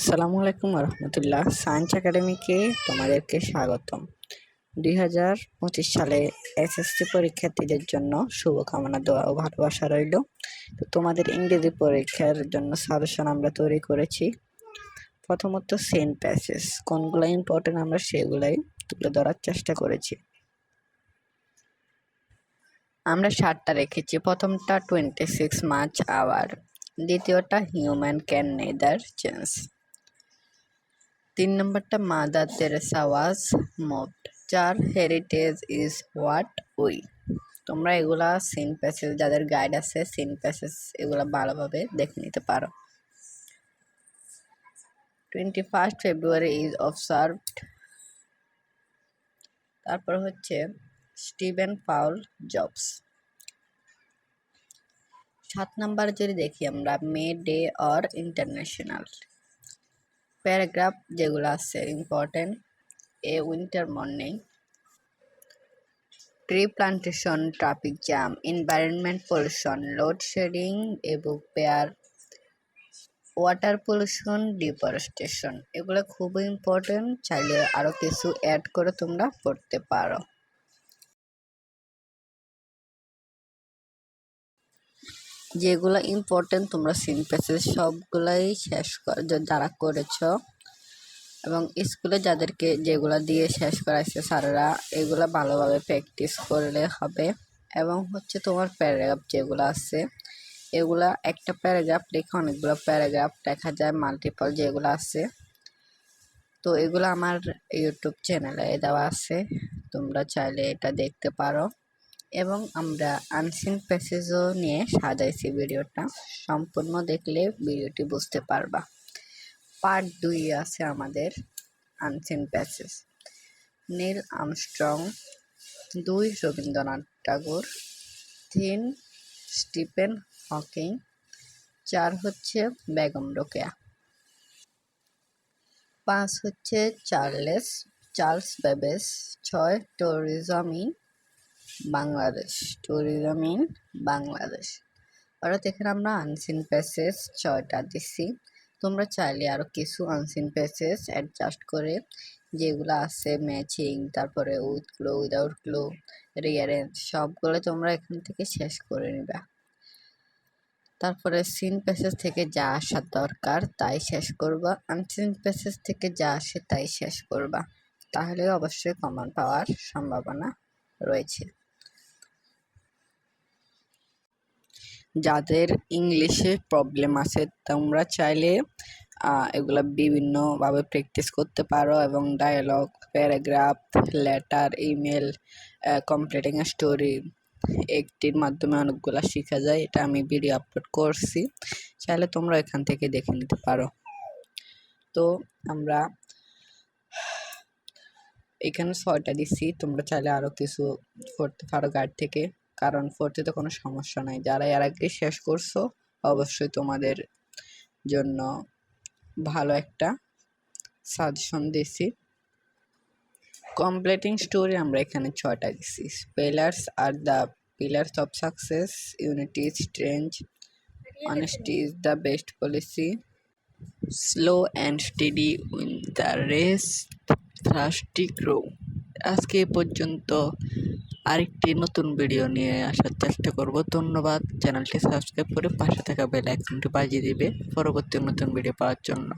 আসসালামু আলাইকুম রহমতুল্লাহ। সায়েন্স একাডেমিকে তোমাদেরকে স্বাগতম। দুই হাজার পঁচিশ সালে এসএসসি পরীক্ষার্থীদের জন্য শুভকামনা দেওয়া ও ভালোবাসা রইল। তো তোমাদের ইংরেজি পরীক্ষার জন্য সাজেশন আমরা তৈরি করেছি। প্রথমত সেন্ট প্যাসেজ কোনগুলো ইম্পর্টেন্ট আমরা সেগুলাই তুলে ধরার চেষ্টা করেছি। আমরা সাতটা রেখেছি। প্রথমটা টোয়েন্টি সিক্স মার্চ আওয়ার দ্বিতীয়টা হিউম্যান ক্যান নেদার চেঞ্জ তিন নম্বরটা মাদার তেরেসা ওয়াজ মুভড চার হেরিটেজ ইজ হোয়াট উই তোমরা এগুলা সিন প্যাসেজ যাদের গাইড আছে সিন প্যাসেজ এগুলা ভালোভাবে দেখে নিতে পারো। Twenty first February is observed তারপর হচ্ছে স্টিভেন পাউল জবস সাত নাম্বার যদি দেখি আমরা May Day or international paragraph যেগুলো আছে important a winter morning tree plantation traffic jam environment pollution load shedding এবং পেয়ার ওয়াটার পলিউশন ডিফরেস্টেশন এগুলো খুবই ইম্পর্টেন্ট চাইলে আরও কিছু অ্যাড করে তোমরা পড়তে পারো। যেগুলো ইম্পর্টেন্ট তোমরা সিন প্যাসেজ সবগুলাই শেষ কর যারা করেছ। এবং স্কুলে যাদেরকে যেগুলো দিয়ে শেষ করাইছে স্যারেরা, এগুলো ভালোভাবে প্র্যাকটিস করলে হবে। এবং হচ্ছে তোমার প্যারাগ্রাফ যেগুলো আছে, এগুলা একটা প্যারাগ্রাফ লিখে অনেকগুলো প্যারাগ্রাফ দেখা যায় মাল্টিপল যেগুলো আছে। তো এগুলো আমার ইউটিউব চ্যানেলে দেওয়া আছে, তোমরা চাইলে এটা দেখতে পারো। এবং আমরা আনসিন প্যাসেজও নিয়ে সাজাইছি ভিডিওটা। সম্পূর্ণ দেখলে ভিডিওটি বুঝতে পারবা। পার্ট দুই আছে আমাদের আনসিন প্যাসেজ নীল আমস্ট্রং দুই রবীন্দ্রনাথ ঠাকুর, তিন স্টিফেন হকিং, চার হচ্ছে বেগম রোকেয়া। পাঁচ হচ্ছে চার্লেস, চার্লস বেবেস ছয় tourism in Bangladesh tourism in Bangladesh. অর্থাৎ এখানে আমরা আনসিন প্যাসেজ ছয়টা দিছি। তোমরা চাইলে আরও কিছু আনসিন প্যাসেজ অ্যাডজাস্ট করে যেগুলো আছে ম্যাচিং তারপরে with clue without clue rearrange সবগুলো তোমরা এখান থেকে শেষ করে নিবা। তারপরে সিন প্যাসেজ থেকে যা আসার দরকার তাই শেষ করবা। আনসিন প্যাসেজ থেকে যা আসে তাই শেষ করবা। তাহলে অবশ্যই কমন পাওয়ার সম্ভাবনা রয়েছে। যাদের ইংলিশে প্রবলেম আছে, তোমরা চাইলে এগুলা বিভিন্নভাবে প্র্যাকটিস করতে পারো এবং dialogue paragraph letter email completing story একটির মাধ্যমে অনেকগুলা শেখা যায়। এটা আমি ভিডিও আপলোড করছি। চাইলে তোমরা এখান থেকে দেখে নিতে পারো। তো আমরা এখানে ছয়টা দিচ্ছি। তোমরা চাইলে আরও কিছু করতে পারো গাইড থেকে। কারণ তো কোনো সমস্যা নাই। যারা এর আগে শেষ করছ, অবশ্যই তোমাদের জন্য ভালো একটা সাজেশন দিছি। কমপ্লিটিং স্টোরি আমরা এখানে ছয়টা দিছি। Spellers are the pillars of success unity strength honesty is the best policy slow and steady win the race thirsty crow আজকে পর্যন্ত আরেকটি নতুন ভিডিও নিয়ে আসার চেষ্টা করব। ধন্যবাদ। চ্যানেলটি সাবস্ক্রাইব করে পাশে থাকা বেল আইকনটি বাজিয়ে দিবে। পরবর্তী নতুন ভিডিও পাওয়ার জন্য।